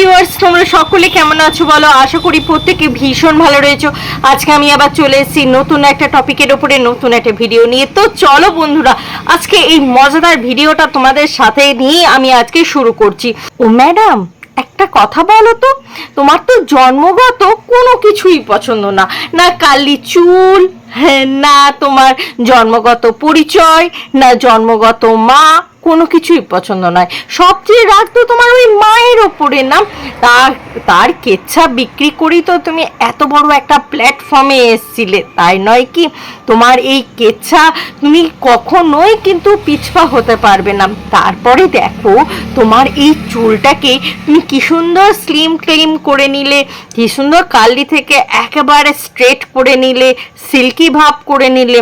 Viewers তোমরা সকলে কেমন আছো বলো? আশা করি প্রত্যেকে ভীষণ ভালো রয়েছো। আজকে আমি আবার চলে এসেছি নতুন একটা টপিকের উপরে নতুন একটা ভিডিও নিয়ে। তো চলো বন্ধুরা আজকে এই মজাদার ভিডিওটা তোমাদের সাথে নিয়ে আমি আজকে শুরু করছি। ও ম্যাডাম একটা কথা বলো তো তোমার তো জন্মগত কোনো কিছুই পছন্দ না। না কালি চুল হ্যাঁ, না তোমার জন্মগত পরিচয় না জন্মগত মা কোনো কিছুই পছন্দ নয়। সবচেয়ে রাগ তো তোমার ওই মায়ের ওপরে না? তার তার কেচ্ছা বিক্রি করেই তো তুমি এত বড় একটা প্ল্যাটফর্মে এসছিলে। তাই নয় কি? তোমার এই কেচ্ছা তুমি কখনোই কিন্তু পিছপা হতে পারবে না। তারপরে দেখো, তোমার এই চুলটাকে তুমি কি সুন্দর স্লিম ক্লিম করে নিলে, কি সুন্দর কালি থেকে একেবারে স্ট্রেট করে নিলে সিল্কি ভাব করে নিলে।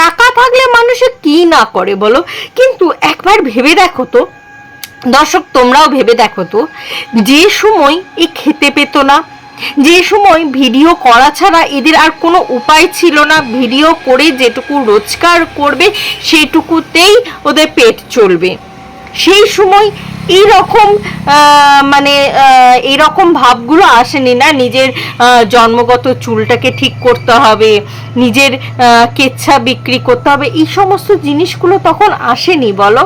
টাকা থাকলে মানুষে কি না করে বলো? কিন্তু একবার ভেবে দেখো তো। দর্শক, তোমরাও ভেবে দেখো তো, যে সময় এ খেতে পেতো না, যে সময় ভিডিও করা ছাড়া এদের আর কোনো উপায় ছিল না, ভিডিও করে যেটুকু রোজগার করবে সেটুকুতেই ওদের পেট চলবে। সেই সময় এই রকম মানে আহ, এই রকম ভাবগুলো আসেনি না? নিজের জন্মগত চুলটাকে ঠিক করতে হবে নিজের কেচ্ছা বিক্রি করতে হবে এই সমস্ত জিনিসগুলো তখন আসেনি বলো?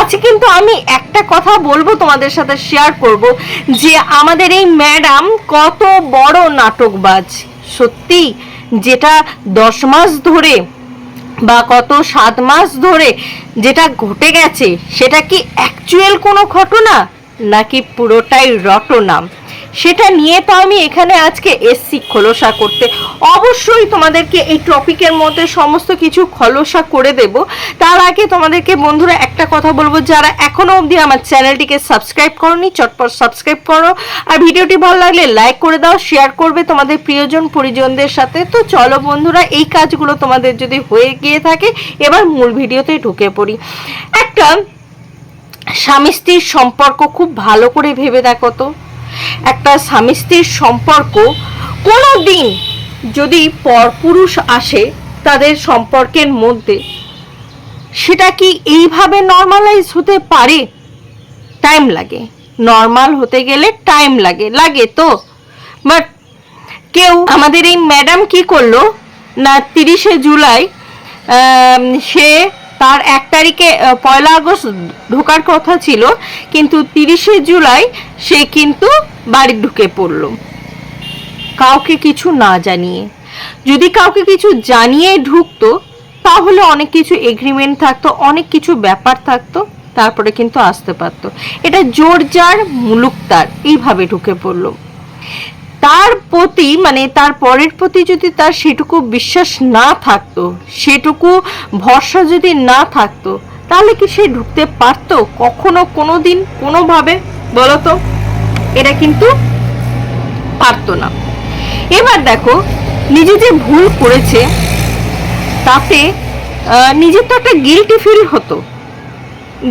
আজকে কিন্তু আমি একটা কথা বলব তোমাদের সাথে শেয়ার করব যে আমাদের এই ম্যাডাম কত বড় নাটকবাজ। সত্যি যেটা দশ মাস ধরে বা কত সাত মাস ধরে যেটা ঘটে গেছে, সেটা কি অ্যাকচুয়াল কোনো ঘটনা? নাকি পুরোটাই রটনা? সেটা নিয়ে তো আমি এখানে আজকে এসছি খোলসা করতে। অবশ্যই তোমাদেরকে এই টপিকের মধ্যে সমস্ত কিছু খোলসা করে দেব। তার আগে তোমাদেরকে বন্ধুরা একটা কথা বলব, যারা এখনও অবধি আমার চ্যানেলটিকে সাবস্ক্রাইব করনি, চটপট সাবস্ক্রাইব করো। আর ভিডিওটি ভালো লাগলে লাইক করে দাও, শেয়ার করবে তোমাদের প্রিয়জন পরিজনদের সাথে। তো চলো বন্ধুরা, এই কাজগুলো তোমাদের যদি হয়ে গিয়ে থাকে, এবার মূল ভিডিওতে ঢুকে পড়ি। একটা স্বামী স্ত্রীর সম্পর্ক খুব ভালো করে ভেবে দেখো তো। একটা স্বামী স্ত্রীর সম্পর্ক কোনো দিন যদি পরপুরুষ আসে তাদের সম্পর্কের মধ্যে, সেটা কি এইভাবে নর্মালাইজ হতে পারে? টাইম লাগে। নর্মাল হতে গেলে টাইম লাগে লাগে তো। বাট কেউ আমাদের এই ম্যাডাম কি করল? না, তিরিশে জুলাই সে তার এক তারিখে পয়লা আগস্ট ঢোকার কথা ছিল, কিন্তু তিরিশে জুলাই সে কিন্তু বাড়ি ঢুকে পড়ল। কাউকে কিছু না জানিয়ে। যদি কাউকে কিছু জানিয়ে ঢুকতো, তাহলে অনেক কিছু এগ্রিমেন্ট থাকতো, অনেক কিছু ব্যাপার থাকতো, তারপরে কিন্তু আসতে পারতো। এটা জোর যার, মুলুক তার, এইভাবে ঢুকে পড়ল। তার প্রতি মানে তার পরের প্রতি যদি তার সেটুকু বিশ্বাস না থাকতো, সেটুকু ভরসা যদি না থাকতো, তাহলে কি সে ঢুকতে পারতো কখনো কোনো দিন কোনোভাবে? বলো তো, এটা কিন্তু পারতো না। এবার দেখো, নিজে যে ভুল করেছে, তাতে নিজের তো একটা গিলটি ফিল হতো,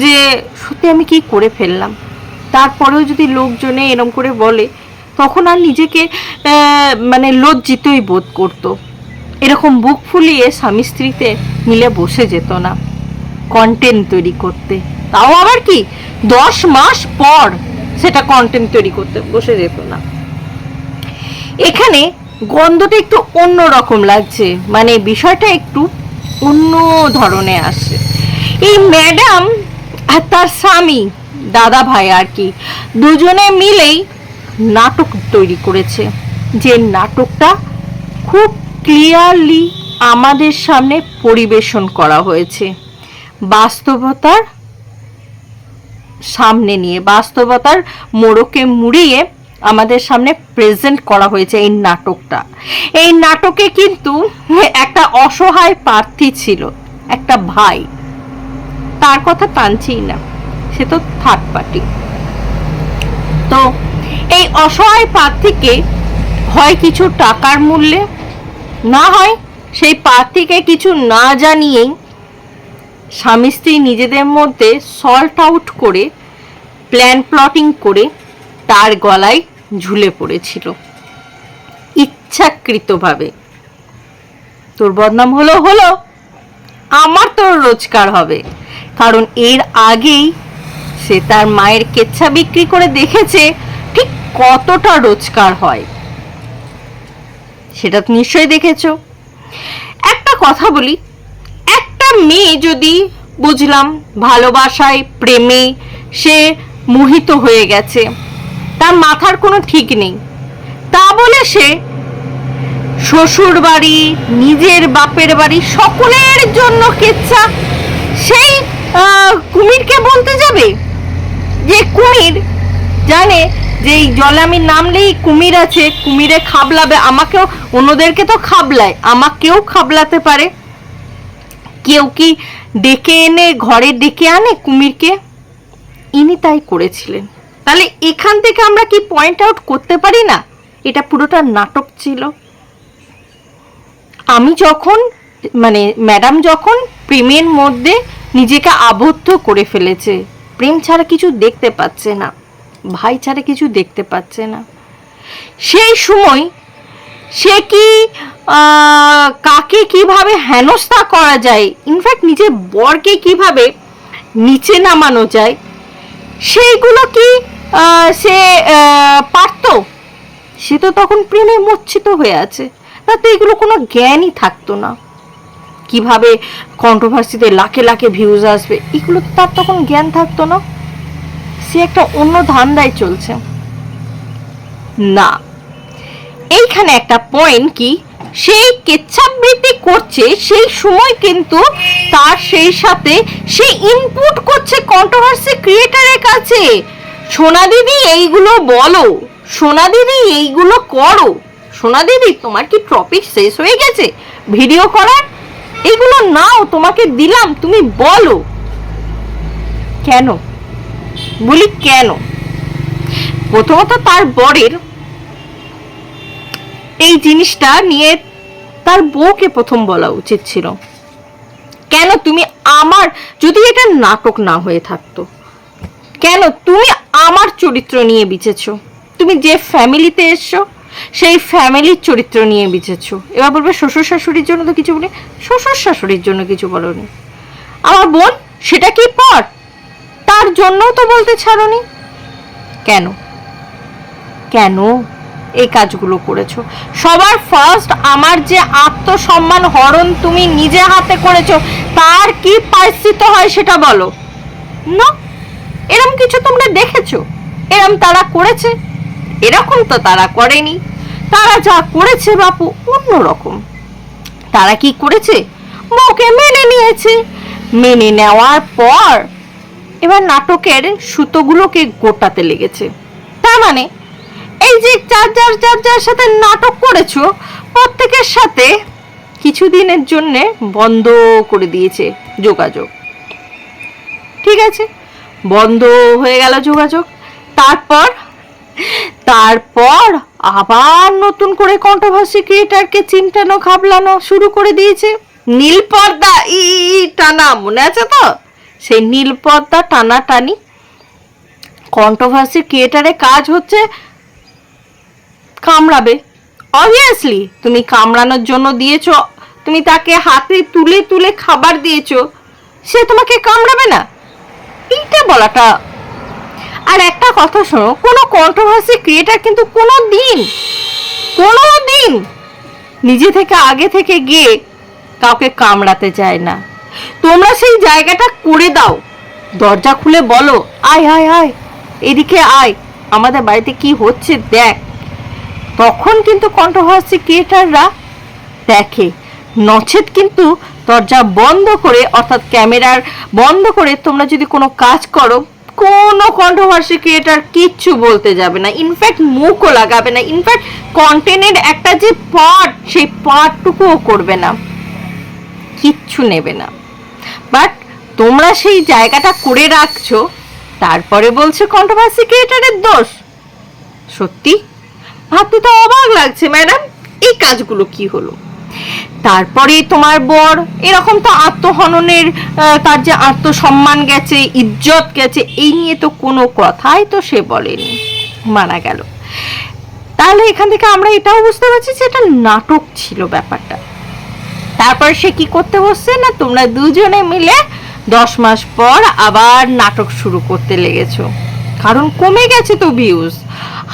যে সত্যি আমি কি করে ফেললাম? তারপরেও যদি লোকজনে এরম করে বলে তখন আর নিজেকে মানে লজ্জিতই বোধ করতো। এরকম বুক ফুলিয়ে স্বামী স্ত্রীতে মিলে বসে যেত না কন্টেন্ট তৈরি করতে। তাও আবার কি? দশ মাস পর সেটা কন্টেন্ট তৈরি করতে বসে যেত না। এখানে গন্ধটা একটু অন্য রকম লাগছে মানে বিষয়টা একটু অন্য ধরনের আসছে। এই ম্যাডাম আর তার স্বামী, দাদা ভাই আর কি, দুজনে মিলেই নাটক তৈরি করেছে। যে নাটকটা খুব ক্লিয়ারলি আমাদের সামনে পরিবেশন করা হয়েছে। বাস্তবতার সামনে নিয়ে, বাস্তবতার মোড়কে মুড়িয়ে আমাদের সামনে প্রেজেন্ট করা হয়েছে এই নাটকটা। এই নাটকে কিন্তু একটা অসহায় প্রার্থী ছিল, একটা ভাই। তার কথা টানছেই না, সে তো থার্ড পার্টি তো এই অসহায় প্রার্থীকে হয় কিছু টাকার মূল্যে, না হয় সেই প্রার্থীকে কিছু না জানিয়েই স্বামী স্ত্রী নিজেদের মধ্যে সল্ট আউট করে প্ল্যান প্লটিং করে তার গলায় ঝুলে পড়েছিল। ইচ্ছাকৃতভাবে। তোর বদনাম হলো হলো। আমার তোর রোজগার হবে। কারণ এর আগেই সে তার মায়ের কেচ্ছা বিক্রি করে দেখেছে কতটা রোজগার হয়? সেটা নিশ্চয়ই দেখেছ। একটা কথা বলি, একটা মেয়ে যদি বুঝলাম ভালোবাসায়, প্রেমে সে মোহিত হয়ে গেছে, তার মাথার কোনো ঠিক নেই। তা বলে সে শ্বশুর বাড়ি, নিজের বাপের বাড়ি, সকলের জন্য কেচ্ছা, সেই কুমিরকে বলতে যাবে? যে কুমির জানে যে এই জলে আমি নামলেই কুমির আছে, কুমিরে খাবলাবে, আমাকেও, অন্যদেরকে তো খাবলায়, আমাকেও খাবলাতে পারে। কেউ কি ডেকে এনে, ঘরে ডেকে আনে কুমিরকে? ইনি তাই করেছিলেন। তাহলে এখান থেকে আমরা কি পয়েন্ট আউট করতে পারি না? এটা পুরোটা নাটক ছিল। আমি যখন মানে ম্যাডাম যখন প্রেমের মধ্যে নিজেকে আবদ্ধ করে ফেলেছে, প্রেম ছাড়া কিছু দেখতে পাচ্ছে না। ভাই ছাড়া কিছু দেখতে পাচ্ছে না। সেই সময় সে কি কাকে কীভাবে হেনস্থা করা যায় ইনফ্যাক্ট নিজের বরকে কীভাবে নিচে নামানো যায়, সেইগুলো কি সে পারতো? সে তো তখন প্রেমে মচ্ছিত হয়ে আছে। তাতে এগুলো কোনো জ্ঞানই থাকতো না। কীভাবে কন্ট্রোভার্সিতে লাখে লাখে ভিউজ আসবে, এগুলো তার তখন জ্ঞান থাকতো না। সে একটা অন্য ধান্দায় চলছে। না, এইখানে একটা পয়েন্ট কি, সেই কেচ্ছাবৃত্তি করছে, সেই সময় কিন্তু তার সেই সাথে সে ইনপুট করছে কন্ট্রোভার্সি ক্রিয়েটারের কাছে। সোনা দিদি এইগুলো বলো সোনা দিদি এইগুলো করো। সোনা দিদি তোমার কি টপিক শেষ হয়ে গেছে? ভিডিও করার? এগুলো নাও, তোমাকে দিলাম, তুমি বলো। কেন? বলি কেন? প্রথমত তার বরের এই জিনিসটা নিয়ে তার বউকে প্রথম বলা উচিত ছিল। কেন তুমি আমার, যদি এটা নাটক না হয়ে থাকতো, কেন তুমি আমার চরিত্র নিয়ে বিচেছো তুমি যে ফ্যামিলিতে এসছো, সেই ফ্যামিলির চরিত্র নিয়ে বিচেছো এবার বলবে শ্বশুর শাশুড়ির জন্য তো কিছু বলি, শ্বশুর শাশুড়ির জন্য কিছু বলনি। আমার বোন সেটা কি পর? তার জন্যও তো বলতে ছাড়নি। কেন? কেন এই কাজগুলো করেছ? সবার ফার্স্ট আমার যে আত্মসম্মান হরণ তুমি নিজে হাতে করেছ, তার কি পারিস্থিত হয় সেটা বলো। না, এরম কিছু তোমরা দেখেছ? এরম তারা করেছে? এরকম তো তারা করেনি। তারা যা করেছে বাপু, অন্যরকম। তারা কি করেছে? বউকে মেনে নিয়েছে। মেনে নেওয়ার পর এবার নাটকের সুতোগুলোকে গোটাতে লেগেছে। তার মানে এই যে যার যার যার যার সাথে নাটক করেছ, প্রত্যেকের সাথে কিছুদিনের জন্য বন্ধ করে দিয়েছে যোগাযোগ। ঠিক আছে? বন্ধ হয়ে গেল যোগাযোগ। তারপর তারপর আবার নতুন করে কন্ট্রোভার্সি ক্রিয়েটারকে চিন্তানো খাবলানো শুরু করে দিয়েছে। নীল পর্দা ই ই, টানা, মনে আছে তো? সেই নীল পর্দা টানা টানি কন্ট্রোভার্সি ক্রিয়েটারের কাজ হচ্ছে কামড়াবে। অবভিয়াসলি তুমি কামড়ানোর জন্য দিয়েছ, তুমি তাকে হাতে তুলে তুলে খাবার দিয়েছ, সে তোমাকে কামড়াবে না। এইটা বলাটা আর একটা কথা শোনো, কোনো কন্ট্রোভার্সি ক্রিয়েটার কিন্তু কোনো দিন কোনো দিন নিজে থেকে আগে থেকে গিয়ে কাউকে কামড়াতে চায় না। তোমরা সেই জায়গাটা করে দাও। দরজা খুলে বলো, আয় আয় আয়, এদিকে আয়, আমাদের বাড়িতে কি হচ্ছে দেখ। তখন কিন্তু কন্ট্রোভার্সি ক্রিয়েটাররা দেখে। নচেত কিন্তু দরজা বন্ধ করে, অর্থাৎ ক্যামেরার বন্ধ করে তোমরা যদি কোনো কাজ করো, কোনো কন্ট্রোভার্সি ক্রিয়েটার কিচ্ছু বলতে যাবে না। ইনফ্যাক্ট মুখও লাগাবে না। ইনফ্যাক্ট কন্টেন্টের একটা যে পার্ট সেই পার্টটুকুও করবে না। কিচ্ছু নেবে না। বাট তোমরা সেই জায়গাটা করে রাখছো, তারপরে বলছে কন্ট্রোভার্সি ক্রিয়েটারের দোষ। সত্যি? ভাবতে তো অবাক লাগছে, ম্যাডাম, এই কাজগুলো কি হলো? তারপরে তোমার বর, এরকম তো আত্মহননের তার যে আত্মসম্মান গেছে, ইজ্জত গেছে, এই নিয়ে তো কোনো কথাই তো সে বলেনি। মারা গেল। তাহলে এখান থেকে আমরা এটাও বুঝতে পারছি যে এটা নাটক ছিল ব্যাপারটা। তারপর সে কি করতে বসছে না তোমরা দুজনে মিলে দশ মাস পর আবার নাটক শুরু করতে লেগেছো? কারণ কমে গেছে তো ভিউজ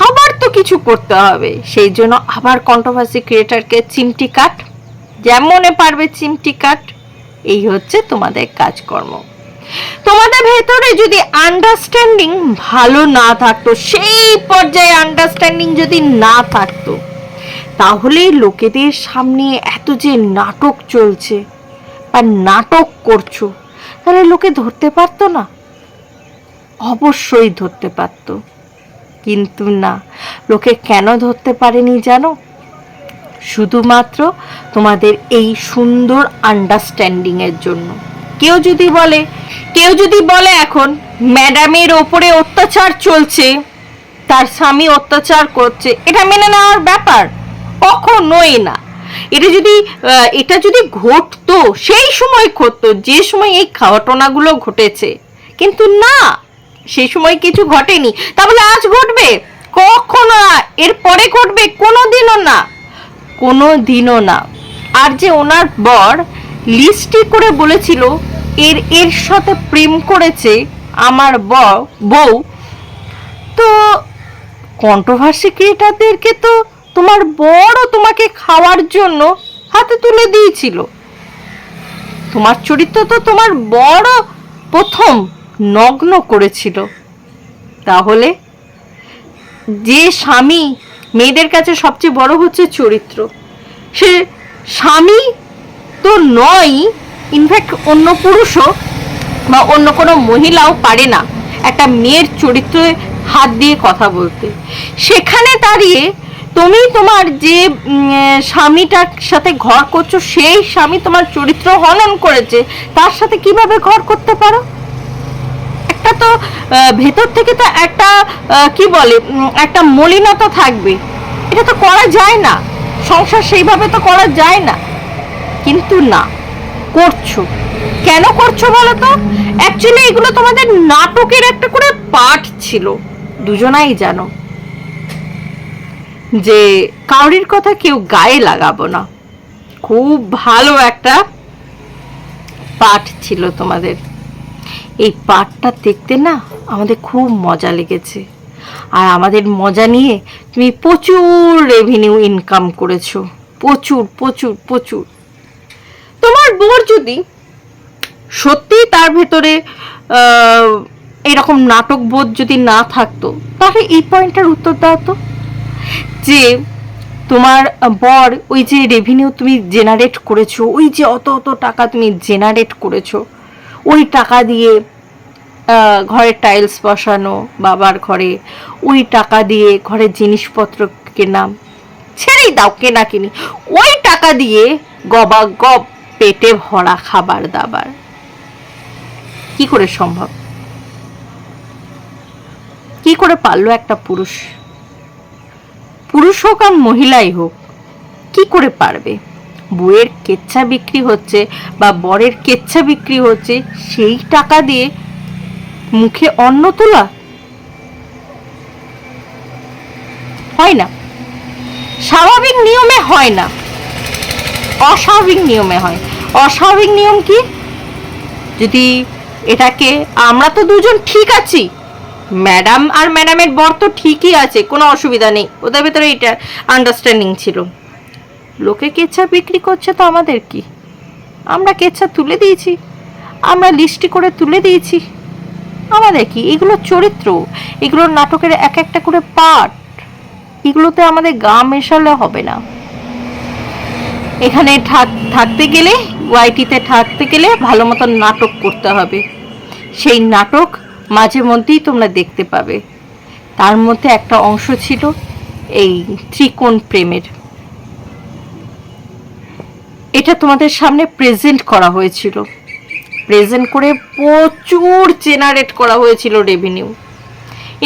আবার তো কিছু করতে হবে। সেই জন্য আবার কন্ট্রোভার্সি ক্রিয়েটারকে চিমটি কাট। যেমনে পারবে চিমটি কাট, এই হচ্ছে তোমাদের কাজকর্ম। তোমাদের ভেতরে যদি আন্ডারস্ট্যান্ডিং ভালো না থাকতো, সেই পর্যায়ে আন্ডারস্ট্যান্ডিং যদি না থাকতো তাহলে লোকেদের সামনে এত যে নাটক চলছে বা নাটক করছ, তাহলে লোকে ধরতে পারতো না? অবশ্যই ধরতে পারতো। কিন্তু না, লোকে কেন ধরতে পারেনি জানো? শুধুমাত্র তোমাদের এই সুন্দর আন্ডারস্ট্যান্ডিং এর জন্য। কেউ যদি বলে, কেউ যদি বলে এখন ম্যাডামের ওপরে অত্যাচার চলছে, তার স্বামী অত্যাচার করছে, এটা মেনে নেওয়ার ব্যাপার। কখনোই না। এটা যদি এটা যদি ঘটতো, সেই সময় ঘটতো, যে সময় এই ঘটনাগুলো ঘটেছে। কিন্তু না, সেই সময় কিছু ঘটেনি। তাহলে আজ ঘটবে? কখনো না, এর পরে ঘটবে? কোনো দিনও না। কোনো দিনও না। আর যে ওনার বর লিস্টি করে বলেছিল, এর এর সাথে প্রেম করেছে আমার বউ তো কন্ট্রোভার্সি ক্রিয়েটারদেরকে তো তোমার বড় তোমাকে খাওয়ার জন্য হাতে তুলে দিয়েছিল। তোমার চরিত্র তো তোমার বড় প্রথম নগ্ন করেছিল। তাহলে যে স্বামী মেয়েদের কাছে সবচেয়ে বড় হচ্ছে চরিত্র, সে স্বামী তো নয় ইনফ্যাক্ট অন্য পুরুষও বা অন্য কোনো মহিলাও পারে না। একটা মেয়ের চরিত্রে হাত দিয়ে কথা বলতে। সেখানে দাঁড়িয়ে তুমি তোমার যে স্বামীটার সাথে ঘর করছ, সেই স্বামী তোমার চরিত্র হনন করেছে, তার সাথে কীভাবে ঘর করতে পারো? একটা তো ভেতর থেকে তো একটা কি বলে একটা মলিনতা থাকবে। এটা তো করা যায় না। সংসার সেইভাবে তো করা যায় না। কিন্তু না, করছ। কেন করছ বলো তো? অ্যাকচুয়ালি এগুলো তোমাদের নাটকের একটা করে পার্ট ছিল। দুজনাই জানো। যে কাউরির কথা কেউ গায়ে লাগাবো না। খুব ভালো একটা পাঠ ছিল তোমাদের। এই পাঠটা দেখতে না আমাদের খুব মজা লেগেছে। আর আমাদের মজা নিয়ে তুমি প্রচুর রেভিনিউ ইনকাম করেছ। প্রচুর প্রচুর প্রচুর। তোমার বোর যদি সত্যি তার ভেতরে এরকম নাটক বোধ যদি না থাকতো, তাহলে এই পয়েন্টটার উত্তর দাও তো। যে তোমার বর ওই যে রেভিনিউ তুমি জেনারেট করেছ, ওই যে অত অত টাকা তুমি জেনারেট করেছ, ওই টাকা দিয়ে ঘরের টাইলস বসানো, বাবার ঘরে, ওই টাকা দিয়ে ঘরের জিনিসপত্র কেনা, ছেড়েই দাও কেনা কিনি ওই টাকা দিয়ে গবা গব পেটে ভরা খাবার দাবার। কি করে সম্ভব? কি করে পারল একটা পুরুষ? পুরুষ হোক আর মহিলাই হোক, কি করে পারবে? বইয়ের কেচ্ছা বিক্রি হচ্ছে বা বরের কেচ্ছা বিক্রি হচ্ছে, সেই টাকা দিয়ে মুখে অন্ন তোলা? হয় না। স্বাভাবিক নিয়মে হয় না। অস্বাভাবিক নিয়মে হয়। অস্বাভাবিক নিয়ম কি? যদি এটাকে আমরা তো দুজন ঠিক আছি ম্যাডাম আর ম্যাডামের বর তো ঠিকই আছে, কোনো অসুবিধা নেই। ওদের ভেতরে এটা আন্ডারস্ট্যান্ডিং ছিল। লোকে কেচ্ছা বিক্রি করছে তো আমাদের কি? আমরা কেচ্ছা তুলে দিয়েছি, আমরা লিস্টি করে তুলে দিয়েছি। আমাদের কি? এগুলো চরিত্র এগুলো নাটকের এক একটা করে পার্ট। এগুলোতে আমাদের গা মেশালে হবে না। এখানে থাক- থাকতে গেলে, ওয়াইটিতে থাকতে গেলে ভালো মতন নাটক করতে হবে। সেই নাটক মাঝে মধ্যেই তোমরা দেখতে পাবে। তার মধ্যে একটা অংশ ছিল এই ত্রিকোণ প্রেমের। এটা তোমাদের সামনে প্রেজেন্ট করা হয়েছিল। প্রেজেন্ট করে প্রচুর জেনারেট করা হয়েছিল রেভিনিউ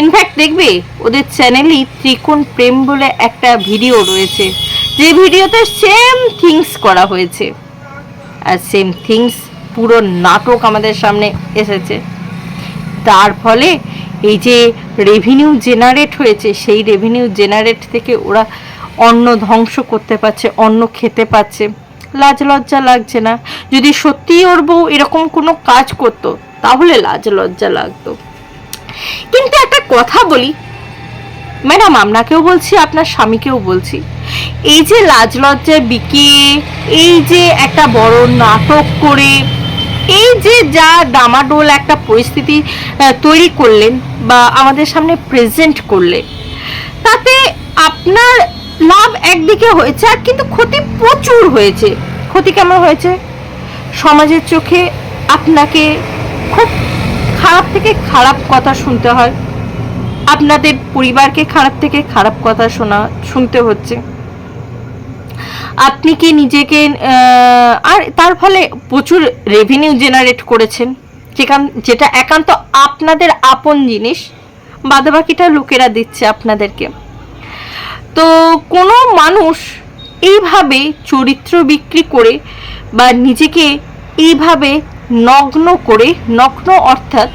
ইনফ্যাক্ট দেখবে, ওদের চ্যানেলেই ত্রিকোণ প্রেম বলে একটা ভিডিও রয়েছে। যে ভিডিওতে সেম থিংস করা হয়েছে। আর সেম থিংস পুরো নাটক আমাদের সামনে এসেছে। তার ফলে এই যে রেভিনিউ জেনারেট হয়েছে, সেই রেভিনিউ জেনারেট থেকে ওরা অন্ন ধ্বংস করতে পারছে, অন্ন খেতে পাচ্ছে লাজ লজ্জা লাগছে না। যদি সত্যিই ওর বউ এরকম কোনো কাজ করতো, তাহলে লাজ লজ্জা লাগতো। কিন্তু একটা কথা বলি, ম্যাডাম আপনাকেও বলছি, আপনার স্বামীকেও বলছি, এই যে লাজ লজ্জায় বিকিয়ে, এই যে একটা বড় নাটক করে এই যে যা ডামাডোল একটা পরিস্থিতি তৈরি করলেন বা আমাদের সামনে প্রেজেন্ট করলেন, তাতে আপনার লাভ একদিকে হয়েছে আর কিন্তু ক্ষতি প্রচুর হয়েছে। ক্ষতি কেমন হয়েছে? সমাজের চোখে আপনাকে খুব খারাপ থেকে খারাপ কথা শুনতে হয়। আপনাদের পরিবারকে খারাপ থেকে খারাপ কথা শোনা, শুনতে হচ্ছে। আপনি কি নিজেকে আর তার ফলে প্রচুর রেভিনিউ জেনারেট করেছেন। যেখান, যেটা একান্ত আপনাদের আপন জিনিস, বাদবাকিটা লোকেরা দিচ্ছে আপনাদেরকে। তো কোনো মানুষ এইভাবে চরিত্র বিক্রি করে বা নিজেকে এইভাবে নগ্ন করে, নগ্ন অর্থাৎ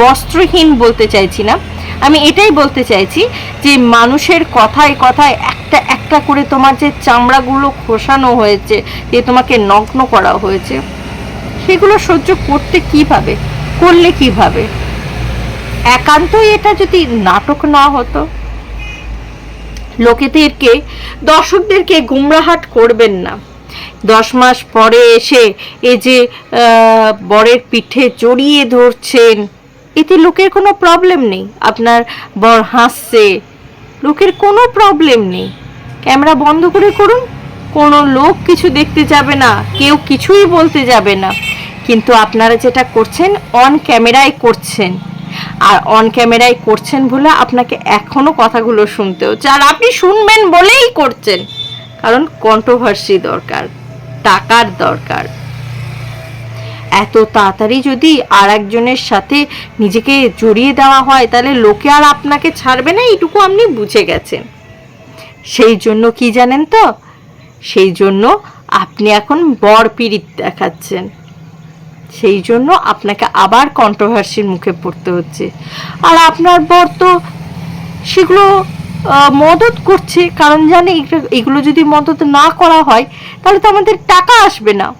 বস্ত্রহীন বলতে চাইছি না। আমি এটাই বলতে চাইছি যে মানুষের কথায় কথায় একটা একটা করে তোমার যে চামড়াগুলো খোসানো হয়েছে যে তোমাকে নগ্ন করা হয়েছে, সেগুলো সহ্য করতে কীভাবে? করলে কীভাবে? একান্তই এটা যদি নাটক না হতো? লোকেদেরকে, দর্শকদেরকে গুমরাহাট করবেন না। দশ মাস পরে এসে এই যে বরের পিঠে জড়িয়ে ধরছেন, এতে লোকের কোনো প্রবলেম নেই। আপনার বর হাসছে, লোকের কোনো প্রবলেম নেই। ক্যামেরা বন্ধ করে করুন। কোনো লোক কিছু দেখতে যাবে না, কেউ কিছুই বলতে যাবে না। কিন্তু আপনারা যেটা করছেন অন ক্যামেরায় করছেন। আর অন ক্যামেরায় করছেন বলে আপনাকে এখনও কথাগুলো শুনতে হচ্ছে। আর আপনি শুনবেন বলেই করছেন। কারণ কন্ট্রোভার্সি দরকার, টাকার দরকার। এত তাড়াতাড়ি যদি আর একজনের সাথে নিজেকে জড়িয়ে দেওয়া হয়, তাহলে লোকে আর আপনাকে ছাড়বে না, এইটুকু আপনি বুঝে গেছেন। সেই জন্য কি জানেন তো? সেই জন্য আপনি এখন বর পিড়িত দেখাচ্ছেন। সেই জন্য আপনাকে আবার কন্ট্রোভার্সির মুখে পড়তে হচ্ছে। আর আপনার বর তো সেগুলো মদত করছে। কারণ জানে এগুলো- যদি মদত না করা হয়, তাহলে তো আমাদের টাকা আসবে না।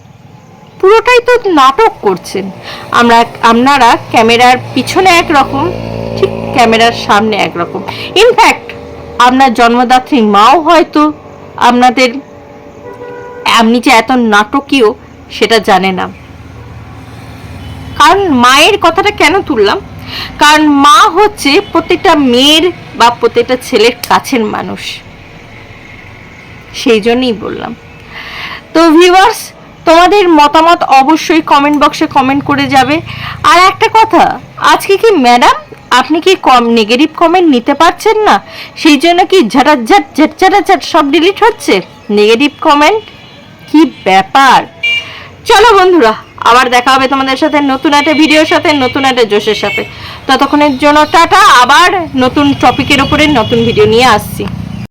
পুরোটাই তো নাটক করছেন। আমরা, আপনারা ক্যামেরার পিছনে একরকম, ঠিক ক্যামেরার সামনে একরকম। ইনফ্যাক্ট আপনার জন্মদাত্রী মাও হয়তো আপনাদের আপনি যে এত নাটকীয় সেটা জানে না। কারণ মায়ের কথাটা কেন তুললাম? কারণ মা হচ্ছে প্রত্যেকটা মেয়ের বা প্রত্যেকটা ছেলের কাছের মানুষ। সেই জন্যই বললাম। তো ভিউয়ার্স তোমাদের মতামত অবশ্যই কমেন্ট বক্সে কমেন্ট করে যাবে। আর একটা কথা আজকে কি ম্যাডাম? আপনি কি কম নেগেটিভ কমেন্ট নিতে পারছেন না? সেই জন্য কি ঝাটাঝাট ঝাট সব ডিলিট হচ্ছে? নেগেটিভ কমেন্ট কি ব্যাপার? চলো বন্ধুরা, আবার দেখা হবে তোমাদের সাথে নতুন একটা ভিডিওর সাথে, নতুন একটা জোশের সাথে। ততক্ষণের জন্য টাটা, আবার নতুন টপিকের উপরে নতুন ভিডিও নিয়ে আসছি।